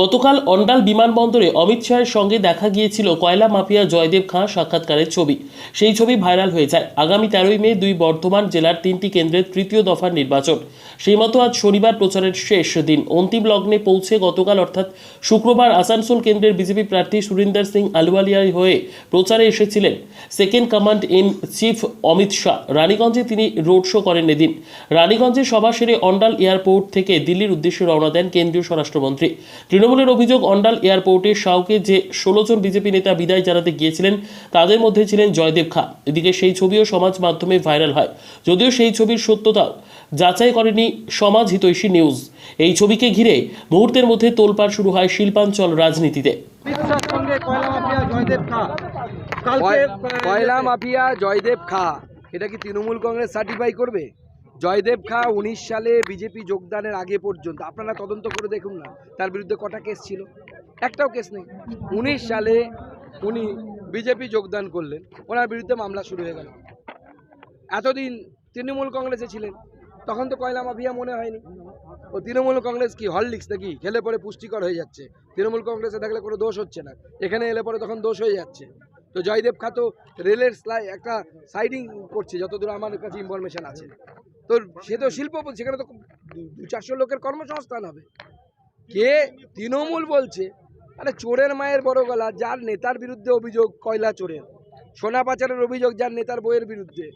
গতকাল অন্ডাল বিমানবন্দরে অমিত শাহের সঙ্গে দেখা গিয়েছিল কয়লা মাফিয়া জয়দেব খাঁ সাক্ষাৎকারের ছবি। সেই ছবি ভাইরাল হয়ে যায়। আগামী তেরোই মে দুই বর্ধমান জেলার তিনটি কেন্দ্রের তৃতীয় দফার নির্বাচন। সেই মতো আজ শনিবার প্রচারের শেষ দিন। অন্তিম লগ্নে পৌঁছে গতকাল অর্থাৎ শুক্রবার আসানসোল কেন্দ্রের বিজেপি প্রার্থী সুরিন্দর সিং আলুয়ালিয়ার হয়ে প্রচারে এসেছিলেন second command in chief Amit Shah. রানীগঞ্জে তিনি রোড শো করেন এদিন। রানীগঞ্জে সভা সেরে অন্ডাল এয়ারপোর্ট থেকে দিল্লির উদ্দেশ্যে রওনা দেন কেন্দ্রীয় স্বরাষ্ট্রমন্ত্রী। তৃণমূলের অভিযোগ অন্ডাল এয়ারপোর্টে শাহকে যে ষোলো জন বিজেপি নেতা বিদায় জানাতে গিয়েছিলেন তাদের মধ্যে ছিলেন জয়দেব খা। এদিকে সেই ছবিও সমাজ মাধ্যমে ভাইরাল হয়। যদিও সেই ছবির সত্যতা যাচাই করেনি সমাজ হিতৈষী নিউজ। এই ছবিকে ঘিরে মুহূর্তের মধ্যে তোলপাড় শুরু হয় শিল্পাঞ্চল রাজনীতিতে। বিশ্বাস সঙ্গে কয়লা মাফিয়া জয়দেব খা। কালকে কয়- আহ, কয়লা মাফিয়া জয়দেব খা। এটা কি তৃণমূল কংগ্রেস সার্টিফাই করবে? জয়দেব খা উনিশ সালে বিজেপি যোগদানের আগে পর্যন্ত। আপনারা তদন্ত করে দেখুন না, তার বিরুদ্ধে কটা কেস ছিল? একটাও কেস নেই। উনিশ সালে উনি বিজেপি যোগদান করলেন, ওনার বিরুদ্ধে মামলা শুরু হয়ে গেল। এতদিন তৃণমূল কংগ্রেসে ছিলেন, তখন তো কয়লা মাফিয়া মনে হয়নি। ও তৃণমূল কংগ্রেস কি হরলিক্স নাকি? খেলে পরে পুষ্টিকর হয়ে যাচ্ছে। তৃণমূল কংগ্রেসে থাকলে কোনো দোষ হচ্ছে না। এখানে এলে পরে তখন দোষ হয়ে যাচ্ছে। তো জয়দেব খা তো রেলের স্লাই একটা সাইডিং করছে যতদূর আমার কাছে ইনফরমেশান আছে। তো সে তো শিল্পপতি সেখানে তো দু- চারশো লোকের কর্মসংস্থান হবে। কে? তৃণমূল বলছে আরে চোরের মায়ের বড় গলা যার নেতার বিরুদ্ধে অভিযোগ কয়লা চোরের। সোনা পাচারের অভিযোগ যার নেতার বইয়ের বিরুদ্ধে।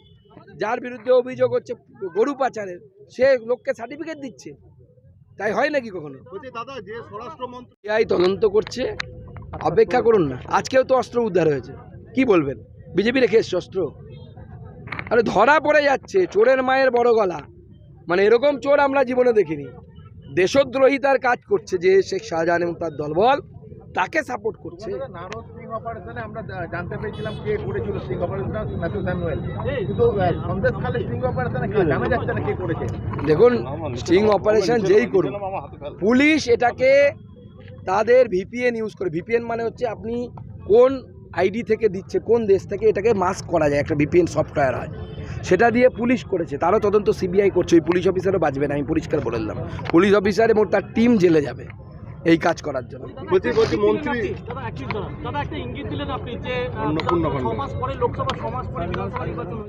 যার বিরুদ্ধে অভিযোগ হচ্ছে গরু পাচারের সে লোককে সার্টিফিকেট দিচ্ছে। তাই হয় নাকি কখনো? দাদা যে স্বরাষ্ট্রমন্ত্রী এআই তদন্ত করছে। অপেক্ষা করুন না। আজকেও তো অস্ত্র উদ্ধার হয়েছে। কি বলবেন? বিজেপি রেখে এসছে অস্ত্র। আরে ধরা পড়ে যাচ্ছে চোরের মায়ের বড় গলা। মানে এরকম চোর আমরা জীবনে দেখিনি। দেশদ্রোহিতার কাজ করছে যে শেখ শাহজাহান এবং তার দলবল তাকে সাপোর্ট করছে। আমরা জানতে পেরেছিলাম কে করেছিল স্টিং অপারেশনটা ম্যাথু স্যামুয়েল। কিন্তু আহ, সন্দেশখালী অপারেশনে জানা যাচ্ছে না কে করেছে। দেখুন স্টিং অপারেশন যেই করুন পুলিশ এটাকে তাদের ভিপিএন ইউজ করে। ভিপিএন মানে হচ্ছে আপনি কোন আইডি থেকে দিচ্ছে কোন দেশ থেকে এটাকে মাস্ক করা যায় একটা বিপিএন সফটওয়্যার হয়। সেটা দিয়ে পুলিশ করেছে তারও তদন্ত সিবিআই করছে ওই পুলিশ অফিসারও বাঁচবে না আমি পরিষ্কার বলে দিলাম। পুলিশ অফিসারে মোট তার টিম জেলে যাবে এই কাজ করার জন্য। মন্ত্রী দাদা একটি দাদা একটা ইঙ্গিত দিলেন আপনি যে